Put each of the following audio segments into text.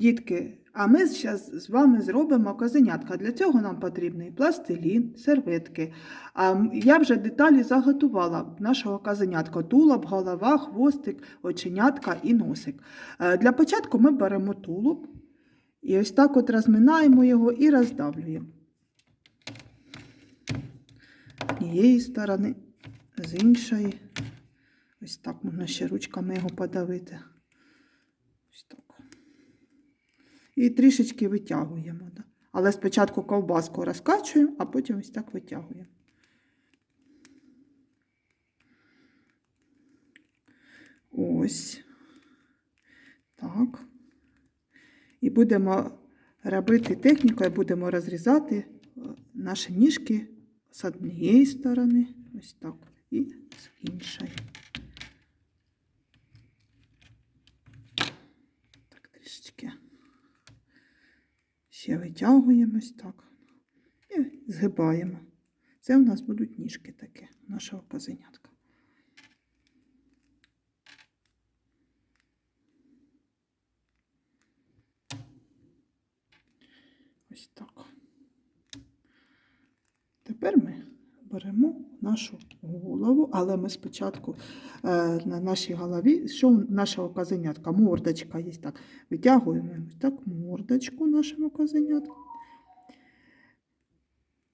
Дітки, а ми зараз з вами зробимо козенятка. Для цього нам потрібний пластилін, серветки. А я вже деталі заготувала нашого козенятка. Тулуб, голова, хвостик, оченятка і носик. Е, Для початку ми беремо тулуб і ось так от розминаємо його і роздавлюємо. З однієї сторони, з іншої. Ось так можна ще ручками його подавити. Ось так. І трішечки витягуємо. Але спочатку ковбаску розкачуємо, а потім ось так витягуємо. Ось. Так. І будемо робити технікою, будемо розрізати е, наші ніжки з однієї сторони, ось так, і з іншої. Так, трішечки. Ще витягуємо ось так. І згибаємо. Це у нас будуть ніжки такі, нашого козенятка. Ось так. Тепер ми беремо нашу голову, але ми спочатку е, на нашій голові, що нашого козенятка, мордочка є так. Витягуємо так мордочку нашому козенятку.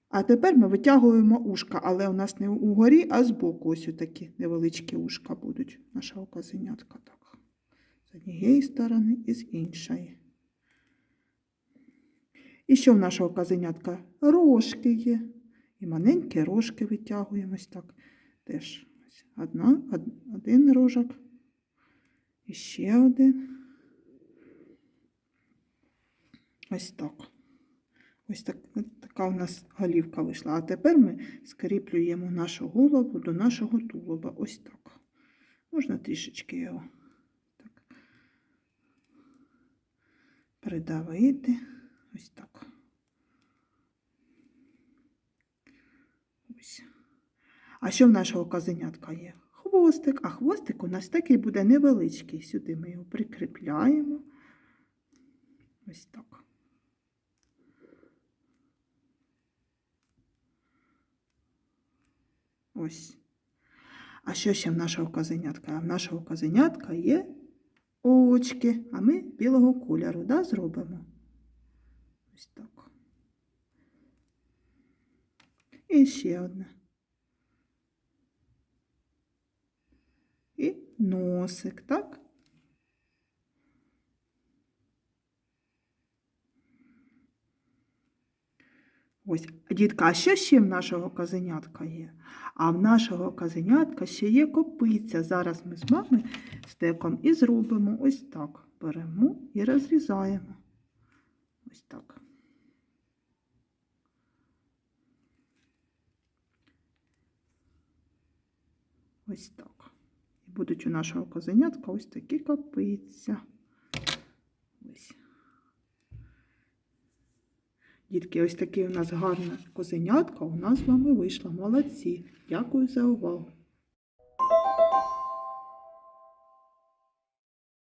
А тепер ми витягуємо ушка, але у нас не угорі, а збоку ось такі невеличкі ушка будуть нашого козенятка. Так. З однієї сторони і з іншої. І що в нашого козенятка? Рожки є. І маленькі рожки витягуємо ось так. Теж одна, один рожок. І ще один. Ось так. Ось так, така у нас голівка вийшла. А тепер ми скріплюємо нашу голову до нашого тулуба. Ось так. Можна трішечки його так придавити. Ось так. Ось. А що в нашого козенятка є? Хвостик, а хвостик у нас такий буде невеличкий. Сюди ми його прикріпляємо. Ось так. Ось. А що ще в нашого козенятка? А в нашого козенятка є очки, а ми білого кольору да, зробимо. Ось так. І ще одне. І носик, так? Ось, дітка, а що ще в нашого козенятка є? А в нашого козенятка ще є копиця. Зараз ми з вами стеком і зробимо ось так. Беремо і розрізаємо. Ось так. Ось так. І будуть у нашого козенятка ось такі копиться. Дітки, ось такий у нас гарна козенятка у нас з вами вийшла. Молодці. Дякую за увагу.